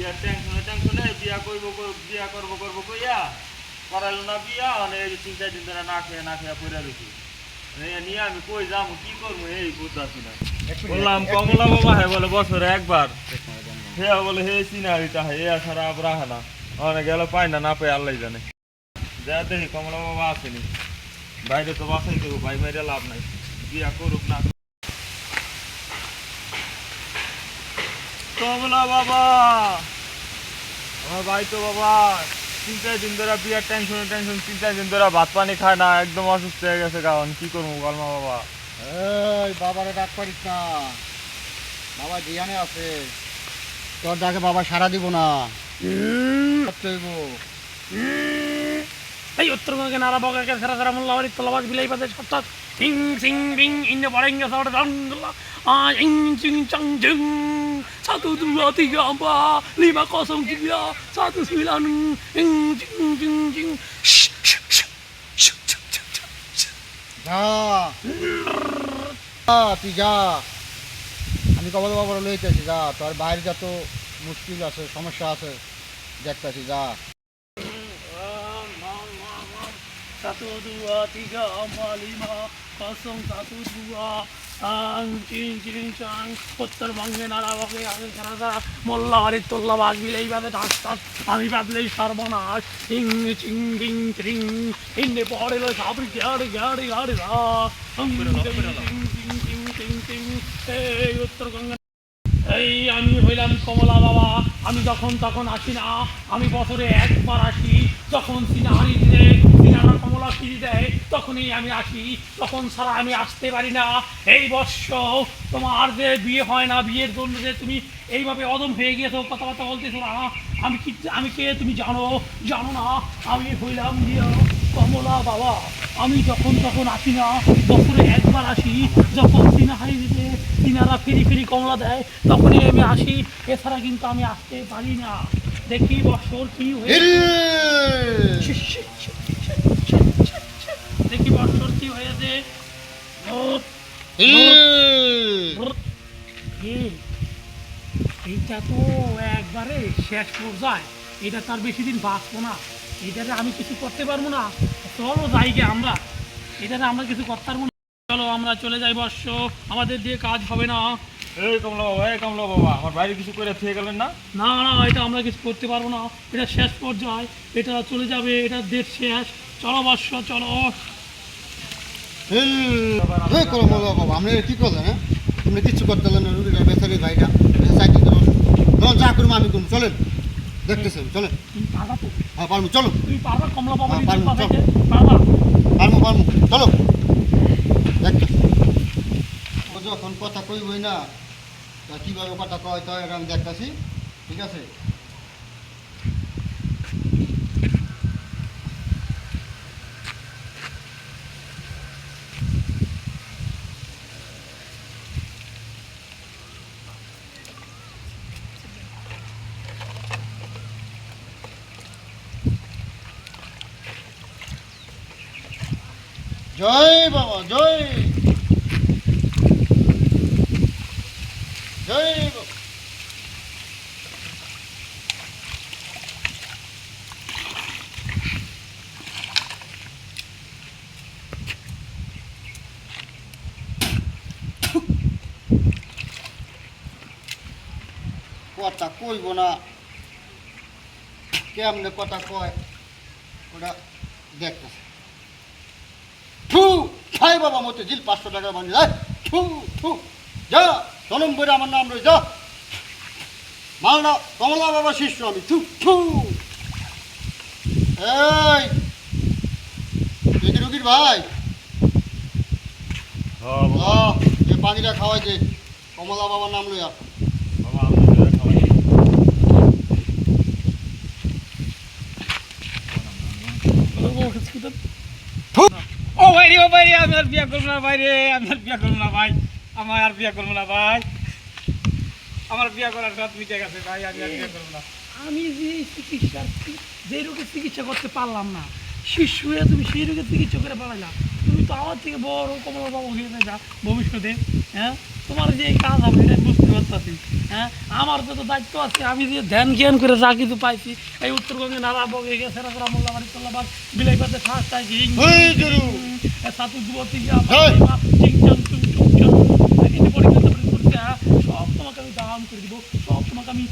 বিয়ার টেনশনে টেনশনে বিয়া করব কর- বিয়া করব করব কইয়া না বিয়া মানে এই যে তিন চার দিন ধরে না খেয়ে না খেয়ে পড়ে রয়েছি নিয়ে আমি কই যাব কি করব এই বুঝতেছি না। বললাম কমলা বাবা হ্যাঁ বলে বছরে একবার। হে বলে হে সিনারিটা হে ছাড়া আবার রাখে না। অনেক গেল পাই না না পাই আল্লাহ জানে। যা দেখি কমলা বাবা আসেনি। বাইরে তো বাসাই দেবো ভাই মেরে লাভ নাই। বিয়া করুক না কমলা বাবা। আমার ভাই তো বাবা তিন চার দিন ধরে বিয়ার টেনশন টেনশন তিন চার দিন ধরে ভাত পানি খায় না একদম অসুস্থ হয়ে গেছে কারণ। কি করব কলমা বাবা? এই বাবারে ডাক পারিস না। বাবা জিয়ানে আছে। তোর ডাকে বাবা সারা দিব না। এই উত্তরবঙ্গে নারা বগাকে সারা সারা মোল্লা বাড়ি তোলাবাজ বিলাই পাতে সত্তাত হিং সিং বিং ইন্নে বড়েঙ্গে সাউড়ে রঙ্গলা আ ইং চিং চাং জিং satu dua tiga empat lima kosong tiga satu sembilan ing jing jing jing. যা যা, তুই যা আমি কবল বাবার লইতেছি যা তোর বাইরে যত মুশকিল আছে সমস্যা আছে দেখতেছি যা satu dua tiga empat lima dua ang cing cing cang উত্তরবঙ্গে নানা বকে আগে সারা সারা মোল্লা বাড়ির তোল্লা বাঘ বিলেই বাদে টাস টাস আমি বাদলেই সর্বনাশ ইং চিং ডিং চিং ইন্নে পড়ে সাবরি গাড়ি গাড়ি গাড়ি এই উত্তরবঙ্গে এই আমি হইলাম কমলা বাবা আমি যখন তখন আসি না, আমি বছরে একবার আসি, যখন সিনাহারি দিলে সিনারা কমলা ফিরি দেয় তখনই আমি আসি। তখন ছাড়া আমি আসতে পারি না। এই বর্ষ তোমার যে বিয়ে হয় না বিয়ের জন্য যে তুমি এইভাবে অদম হয়ে গিয়েছো কথাবার্তা বলতেছো না। আমি কি আমি কে তুমি জানো? জানো না। আমি হইলাম গিয়া কমলা বাবা। আমি যখন তখন আসি না বছরে একবার আসি। যখন সিনাহারি দিতে তিনারা ফিরি ফিরি কমলা দেয় তখনই আমি আসি। এছাড়া কিন্তু আমি আসতে পারি না। দেখি বছর কি হয়ে। দেখি বছর কি হয়েছে এইটা তো একবারে শেষ পর্যায়ে। এটা তার বেশি দিন বাঁচবো না। এটাতে আমি কিছু করতে পারব না। চলো যাই গে আমরা। এটাতে আমরা কিছু করতে পারব না। চলো আমরা চলে যাই বর্ষ। আমাদের দিয়ে কাজ হবে না। এই কমলা বাবা এই কমলা বাবা আমার বাইরে কিছু করে থেকে গেলেন না? না না এটা আমরা কিছু করতে পারব না। এটা শেষ পর্যায়ে এটা চলে যাবে এটা ডেট শেষ। চলো বর্ষ চলো। এই করো বাবা বাবা আপনি কি করলেন হ্যাঁ? আপনি কিচ্ছু করতে পারলেন না রুগীটা বেচারি ভাইটা। সাইকেল ধরুন যা করব আমি করব চলেন। দেখতেছেন চলেন। তুমি পারবা হ্যাঁ পারব চলো তুমি পারবা কমলা বাবা হ্যাঁ, পারব, চলো। পারব পারব। চলো। যখন কথা কইবই না, তা কীভাবে কথা কয় তো আমি দেখতেছি। ঠিক আছে? জয় বাবা, জয় জয় বাবা কথা কইব না। কেমনে কথা কয়? ওটা দেখতেছে। থু খাই বাবা, মতো জিল পাঁচশো টাকা বানিয়ে থু থু, যা। জনম বইরে আমার নাম রয়ে যা মালদা কমলা বাবা শিষ্য আমি। থু এই রুগীর ভাই। হ্যাঁ যে পানিটা খাওয়াই যে কমলা বাবার নাম লইয়া। ও ভাই রে ও ভাই রে আমি আর বিয়া করব না ভাই রে আমি আর বিয়া করব না ভাই। আমার আর বিয়া করব না ভাই। আমার বিয়া করার সব মিটে গেছে ভাই আমি আর বিয়া করব না। আমি যে চিকিৎসা যে রোগের চিকিৎসা করতে পারলাম না শিশু হয়ে তুমি সেই রোগের চিকিৎসা করে পারলাম তুমি তো আমার থেকে বড় কমলা বাবু হয়ে যা ভবিষ্যতে হ্যাঁ? তোমার যে কাজ হবে এটা বুঝতে পারতাছি হ্যাঁ? আমার যত দায়িত্ব আছে আমি যে ধ্যান জ্ঞান করে যা কিছু পাইছি এই উত্তরবঙ্গে নালা বগে গেছে রাখরা মোল্লা বাড়ি তোল্লাবাদ বিলাই পাতে ফাঁস তাই কি ওই জরু সাতু যুবতী আমি দাম করে দিব। সব তোমাকে আমি